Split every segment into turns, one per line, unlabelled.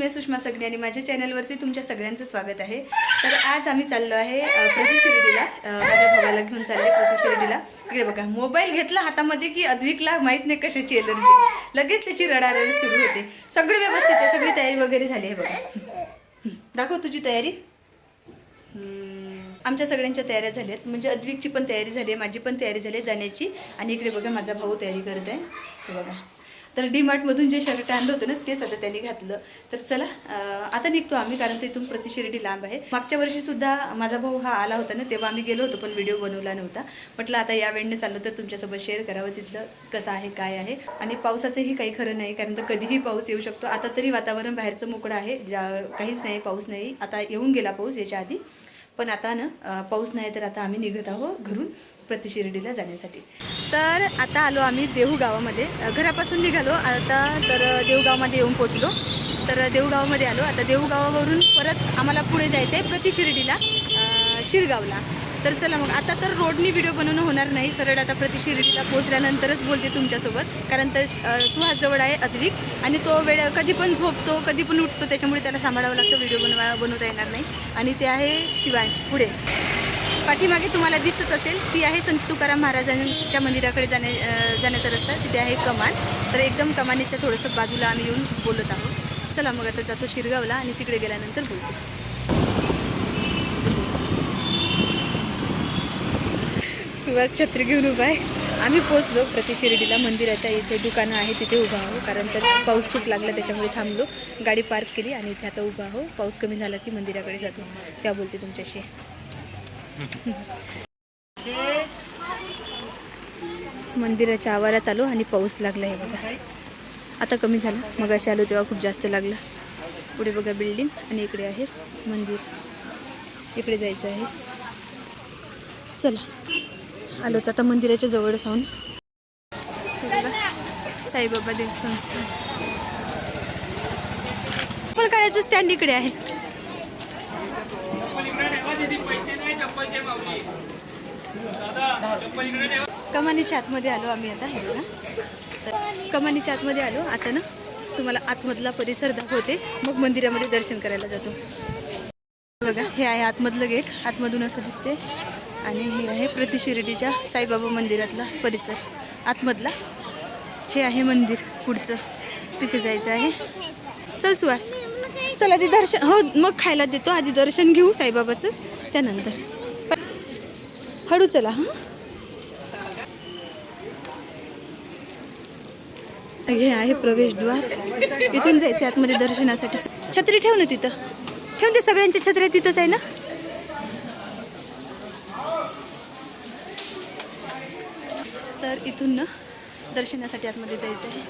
मी सुषमा सगणे आणि माझ्या चॅनलवरती तुमच्या सगळ्यांचं स्वागत आहे. तर आज आम्ही चाललो आहे अ, शिर्डीला. माझ्या भावाला घेऊन चालले प्रति शिर्डीला. इकडे बघा मोबाईल घेतला हातामध्ये की अद्विकला माहीत नाही कशाची एलर्जी लगेच त्याची रडारड सुरू होते. सगळं व्यवस्थित आहे सगळी तयारी वगैरे झाली आहे बघा. दाखव तुझी तयारी. आमच्या सगळ्यांच्या तयाऱ्या झाल्यात म्हणजे अद्विकची पण तयारी झाली आहे माझी पण तयारी झाली आहे जाण्याची. आणि इकडे बघा माझा भाऊ तयारी करत आहे. हे बघा. तर डीमार्टमधून जे शर्ट आणलं होतं ना तेच आता त्यांनी घातलं. तर चला आता निघतो आम्ही कारण तिथून प्रतिशिर्डी लांब आहे. मागच्या वर्षी सुद्धा माझा भाऊ हा आला होता ना तेव्हा आम्ही गेलो होतो पण व्हिडिओ बनवला नव्हता. म्हटलं आता या वेळेने चाललो तर तुमच्यासोबत शेअर करावं तिथलं कसं आहे काय आहे. आणि पावसाचंही काही खरं नाही कारण तर कधीही पाऊस येऊ शकतो. आता तरी वातावरण बाहेरचं मोकळं आहे ज्या काहीच नाही पाऊस नाही. आता येऊन गेला पाऊस याच्या आधी. पण आता ना पाऊस नाही तर आता आम्ही निघत आहोत घरून प्रतिशिर्डीला जाण्यासाठी. तर आता आलो आम्ही देहू गावामध्ये. घरापासून निघालो. आता तर देऊगावमध्ये येऊन पोचलो. तर देऊगावमध्ये आलो. आता देऊगावावरून परत आम्हाला पुढे जायचं आहे प्रतिशिर्डीला शिरगावला. तर चला मग आता तर रोडनी व्हिडिओ बनवणं होणार नाही सरळ आता प्रतिशिर्डीला पोहोचल्यानंतरच बोलते तुमच्यासोबत. कारण तर सुहासजवळ आहे अद्विक आणि तो वेळ कधी पण झोपतो कधी पण उठतो त्याच्यामुळे त्याला सांभाळावं लागतं व्हिडिओ बनवा बनवता येणार नाही. आणि ते आहे शिवांश पुढे. पाठीमागे तुम्हाला दिसत असेल ती आहे संत तुकाराम महाराजांच्या मंदिराकडे जाण्या जाण्याचा रस्ता. तिथे आहे कमान. तर एकदम कमानीच्या थोडंसं बाजूला आम्ही येऊन बोलत आहोत. चला मग आता जातो शिरगावला आणि तिकडे गेल्यानंतर बोलतो. सुवास छत्री घेऊन उभा आहे. आम्ही पोचलो प्रतिशिर्डीला मंदिराच्या इथे दुकानं आहे तिथे उभा आहो कारण तर पाऊस खूप लागला त्याच्यामुळे थांबलो. गाडी पार्क केली आणि इथे आता उभा आहो पाऊस कमी झाला की मंदिराकडे जातो. त्या बोलते तुमच्याशी. मंदिराच्या आवारात आलो आणि पाऊस लागला हे बघा. आता कमी झाला. मग असे आलो तेव्हा खूप जास्त लागला. पुढे बघा बिल्डिंग आणि इकडे आहे मंदिर. इकडे जायचं आहे. चला. आलोच. आता मंदिराच्या जवळच आहोत साईबाबा देव संस्था. चप्पल स्टँड इकडे आहे. कमानीच्या आतमध्ये आलो आम्ही आता हे बघा. तर कमानीच्या आतमध्ये आलो. आता ना तुम्हाला आतमधला परिसर दाखवते. मग मंदिरामध्ये दर्शन करायला जातो. बघा हे आहे आतमधलं गेट. आतमधून असं दिसते आणि हे आहे प्रतिशिर्डीच्या साईबाबा मंदिरातला परिसर. आतमधला हे आहे मंदिर पुढचं. तिथे जायचं आहे. चल सुहास. चल आधी दर्शन हो मग खायला देतो. आधी दर्शन घेऊ साईबाबाचं त्यानंतर. हळू चला हां. हे आहे प्रवेशद्वार. इथून जायचं आतमध्ये दर्शनासाठी. छत्री ठेव ना तिथं. ठेवून ते सगळ्यांच्या छत्र्या तिथंच आहे ना? तर इथून ना दर्शनासाठी आतमध्ये जायचं आहे.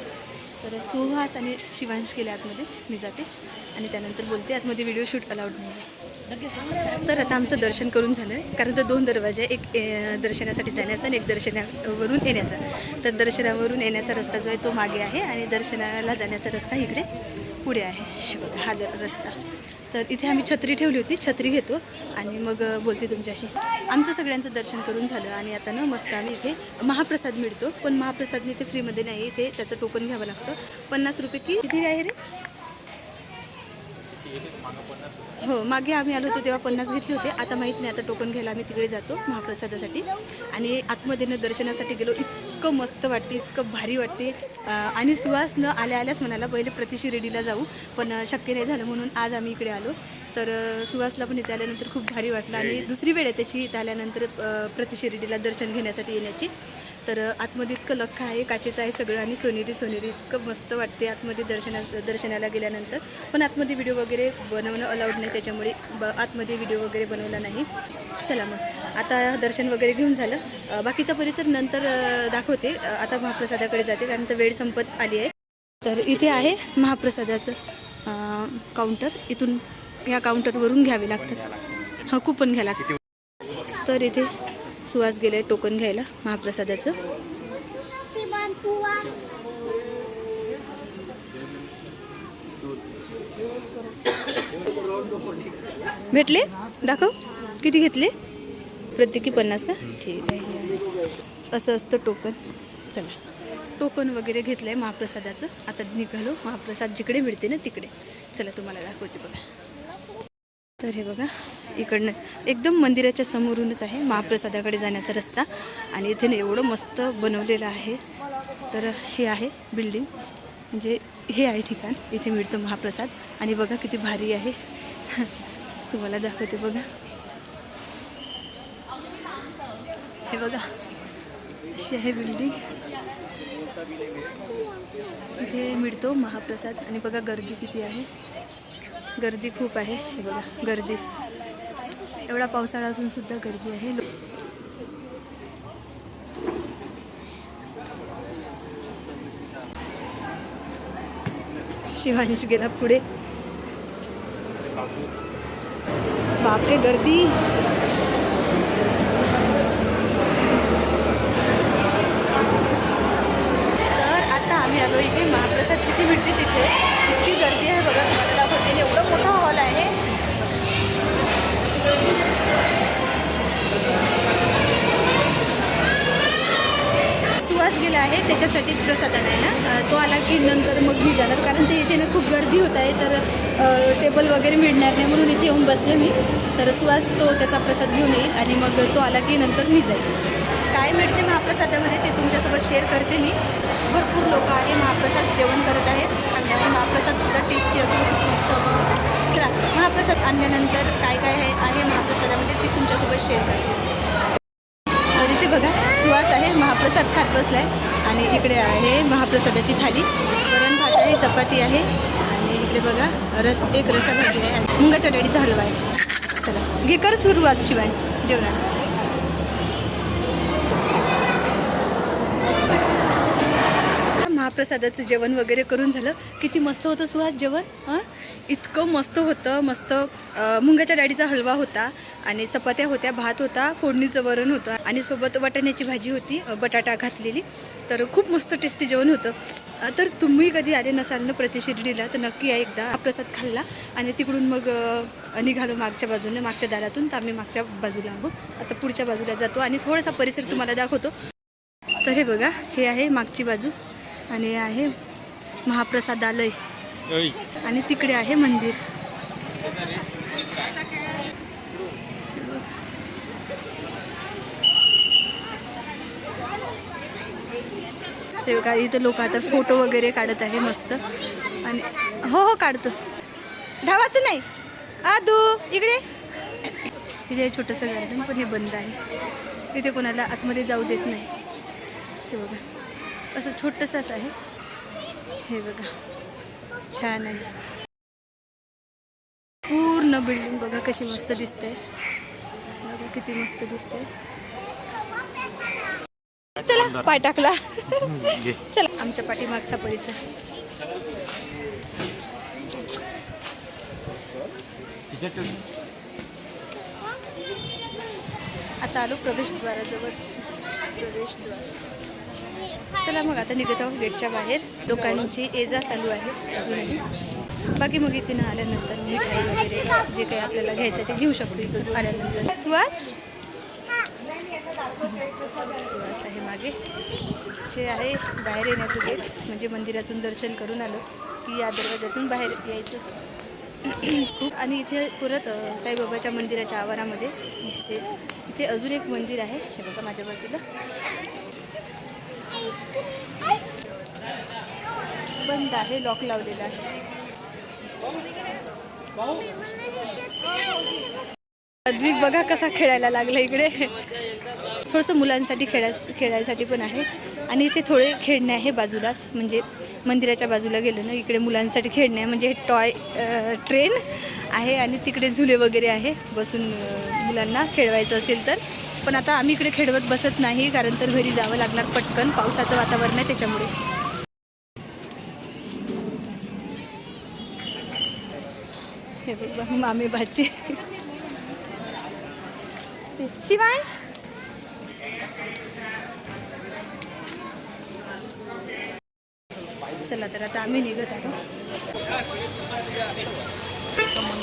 तर सुहास आणि शिवांश गेले आतमध्ये मी जाते आणि त्यानंतर बोलते. आतमध्ये व्हिडिओ शूट अलाउड नाही तर आता आमचं दर्शन करून झालं आहे. कारण तर दोन दरवाजे एक ए, दर्शनासाठी जाण्याचा आणि एक दर्शनावरून येण्याचा. तर दर्शनावरून येण्याचा रस्ता जो आहे तो मागे आहे आणि दर्शनाला जाण्याचा रस्ता इकडे पुढे आहे. हा रस्ता. तर इथे आम्ही छत्री ठेवली होती छत्री घेतो आणि मग बोलते तुमच्याशी. आमचं सगळ्यांचं दर्शन करून झालं आणि आता ना मस्त आम्ही इथे महाप्रसाद मिळतो. पण महाप्रसाद इथे फ्रीमध्ये नाही इथे त्याचं टोकन घ्यावं लागतं. पन्नास रुपये की किती आहे रे? हो मागे आम्ही आलो होतो तेव्हा पन्नास घेतले होते. आता माहीत नाही आता टोकन घ्यायला आम्ही तिकडे जातो महाप्रसादासाठी. आणि आतमध्ये दर्शनासाठी गेलो इतकं मस्त वाटते इतकं भारी वाटते. आणि सुहास न आल्या आल्याच म्हणाला पहिले प्रतिशिर्डीला जाऊ पण शक्य नाही झालं म्हणून आज आम्ही इकडे आलो. तर सुहासला पण इथे आल्यानंतर खूप भारी वाटलं आणि दुसरी वेळ आहे त्याची इथे आल्यानंतर प्रतिशिर्डीला दर्शन घेण्यासाठी येण्याची. तर आतमध्ये इतकं लख्ख आहे काचेचं आहे सगळं आणि सोनेरी सोनेरी इतकं मस्त वाटते आतमध्ये दर्शना दर्शनाला गेल्यानंतर. पण आतमध्ये व्हिडिओ वगैरे बनवणं अलाउड नाही त्याच्यामुळे ब आतमध्ये व्हिडिओ वगैरे बनवला नाही. चला मग आता दर्शन वगैरे घेऊन झालं. बाकीचा परिसर नंतर दाखवते. आता महाप्रसादाकडे जाते कारण तर वेळ संपत आली आहे. तर इथे आहे महाप्रसादाचं काउंटर इथून या काउंटरवरून घ्यावे लागतात. हां कुपन घ्यायला लागतं. तर इथे सुहास गेले टोकन घ्यायला महाप्रसादाचं. भेटले? दाखव. किती घेतले? प्रत्येकी पन्नास का? ठीक आहे. असं असतं टोकन चला. टोकन वगैरे घेतलं आहे महाप्रसादाचं. आता निघालो. महाप्रसाद जिकडे मिळते ना तिकडे. चला तुम्हाला दाखवते बघा. तर हे बघा इकडनं एकदम मंदिराच्या समोरूनच आहे महाप्रसादाकडे जाण्याचा रस्ता आणि इथे एवढं मस्त बनवलेलं आहे. तर हे आहे बिल्डिंग म्हणजे हे आहे ठिकाण. इथे मिळतो महाप्रसाद. आणि बघा किती भारी आहे. तुम्हाला दाखवते बघा. हे बघा अशी आहे बिल्डिंग इथे मिळतो महाप्रसाद. आणि बघा गर्दी किती आहे. गर्दी खूप आहे. हे बघा गर्दी. एवढा पावसाळा असून सुद्धा गर्दी आहे. लो- शिवांश गेला पुढे. बापरे गर्दी. तर आता आम्ही आलो इथे महाप्रसाद जिथे मिळते तिथे. इतकी गर्दी आहे बघा. तुम्हाला एवढं मोठं मोठा हॉल आहे. सुवास गेला आहे त्याच्यासाठी प्रसाद आहे ना तो आला की नंतर मग मी जाणार. कारण ते इथे ना खूप गर्दी होत आहे तर टेबल वगैरे मिळणार नाही म्हणून इथे येऊन बसले मी. तर सुवास तो त्याचा प्रसाद घेऊन येईल आणि मग तो आला की नंतर मी जाईल. काय मिळते महाप्रसादामध्ये ते तुमच्यासोबत शेअर करते मी. भरपूर लोक आहे महाप्रसाद जेवण करत आहेत. आणि महाप्रसादसुद्धा आणल्यानंतर काय काय आहे आहे महाप्रसादामध्ये म्हणजे ते तुमच्यासोबत शेअर करते तर इथे बघा सुवास आहे महाप्रसाद खात बसलाय. आणि इकडे आहे महाप्रसादाची थाली. वरण भात आहे चपाती आहे. आणि इकडे बघा रस एक रसा भाजी आहे. आणि मुंगाच्या डाळीचा हलवा आहे. चला घे कर सुरुवात शिवाय जेवणात महाप्रसादाचं जेवण वगैरे करून झालं. किती मस्त होतं सुहास जेवण हां? इतकं मस्त होतं मस्त अं, मुंगाच्या डाळीचा हलवा होता आणि चपात्या होत्या भात होता फोडणीचं वरण होतं आणि सोबत वाटाण्याची भाजी होती बटाटा घातलेली. तर खूप मस्त टेस्टी जेवण होतं. तर तुम्ही कधी आले नसाल ना प्रतिशिर्डीला तर नक्की या एकदा. प्रसाद खाल्ला आणि तिकडून मग निघालो मागच्या बाजूने मागच्या दारातून. तर आम्ही मागच्या बाजूला आहोत. आता पुढच्या बाजूला जातो आणि थोडासा परिसर तुम्हाला दाखवतो. तर हे बघा हे आहे मागची बाजू आणि हे आहे महाप्रसादालय. आणि तिकडे आहे मंदिर. इथं लोक आता फोटो वगैरे काढत आहे मस्त. आणि हो हो काढतो. धावाचं नाही. आदू इकडे. इथे छोटंसं गार्डन पण हे बंद आहे. इथे कोणाला आतमध्ये जाऊ देत नाही. हे बघा. असं छोटंसंच आहे. हे बघा. छान आहे. पूर्ण बिल्डिंग बघा कशी मस्त दिसते. बघा किती मस्त दिसते. चला पाय टाकला. चला आमच्या पाठीमागचा परिसर. आता आलो प्रवेशद्वाराजवळ. प्रवेशद्वार. चला मग आता निघत आहोत गेटच्या बाहेर. लोकांची एजा चालू आहे अजूनही. बाकी मग इथे ना आल्यानंतर मिठाई वगैरे जे काही आपल्याला घ्यायचं ते घेऊ शकतो इथून आल्यानंतर. सुहास? सुवास आहे मागे. हे आहे बाहेर येण्याचं गेट. म्हणजे मंदिरातून दर्शन करून आलो की या दरवाजातून बाहेर यायचं. खूप. आणि इथे परत साईबाबाच्या मंदिराच्या आवारामध्ये म्हणजे ते इथे अजून एक मंदिर आहे. हे बघा माझ्या बाजूला. बंद आहे लॉक लावलेला आहे. अद्विक बघा कसा खेळायला लागला इकडे. थोडंसं मुलांसाठी खेळा खेळायसाठी पण आहे. आणि इथे थोडे खेळणे आहे बाजूलाच. म्हणजे मंदिराच्या बाजूला गेलं ना इकडे मुलांसाठी खेळणे म्हणजे टॉय ट्रेन आहे आणि तिकडे झुले वगैरे आहे. बसून मुलांना खेळवायचं असेल तर. पण आता आम्ही इकडे खेळवत बसत नाही कारण तर घरी जावं लागणार पटकन. पावसाचं वातावरण आहे त्याच्यामुळे. हे बघ मामी भाजी शिवांश? चला तर आता आम्ही निघत आलो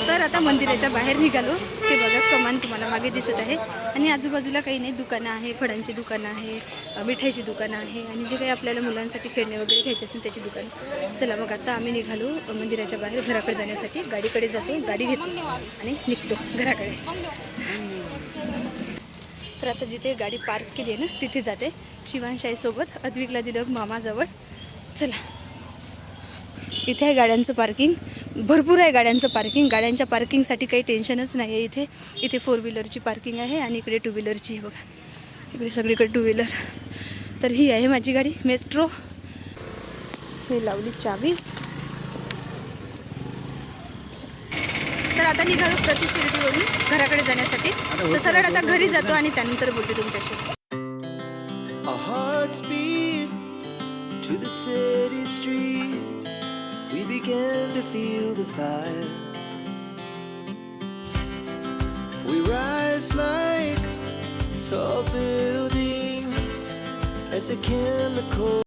तर आता मंदिराच्या बाहेर निघालो. ते बघा कमान तुम्हाला मागे दिसत आहे. आणि आजूबाजूला काही नाही दुकानं आहे फळांची दुकानं आहे मिठाईची दुकानं आहे आणि जे काही आपल्याला मुलांसाठी खेळणे वगैरे घ्यायचे असेल त्याची दुकानं. चला मग आता आम्ही निघालो मंदिराच्या बाहेर घराकडे जाण्यासाठी. गाडीकडे जातो गाडी घेतो आणि निघतो घराकडे. तर आता जिथे गाडी पार्क केली आहे ना तिथे जाते. शिवानशाहीसोबत अद्विकला दिलं मामाजवळ. चला. इथे आहे गाड्यांचं पार्किंग. भरपूर आहे गाड्यांचं पार्किंग. गाड्यांच्या पार्किंगसाठी काही टेन्शनच नाही आहे इथे. इथे फोर व्हीलरची पार्किंग आहे आणि इकडे टू व्हीलरची आहे बघा. इकडे सगळीकडे टू व्हीलर तर ही आहे माझी गाडी मेस्ट्रो हे लावली चावी. तर आता निघालो प्रति शिर्डीवरून घराकडे जाण्यासाठी. तर सरळ आता घरी जातो आणि त्यानंतर बोलते तुमच्याशी
to the city streets. We began to feel the fire. We rise like tall buildings as the chemical.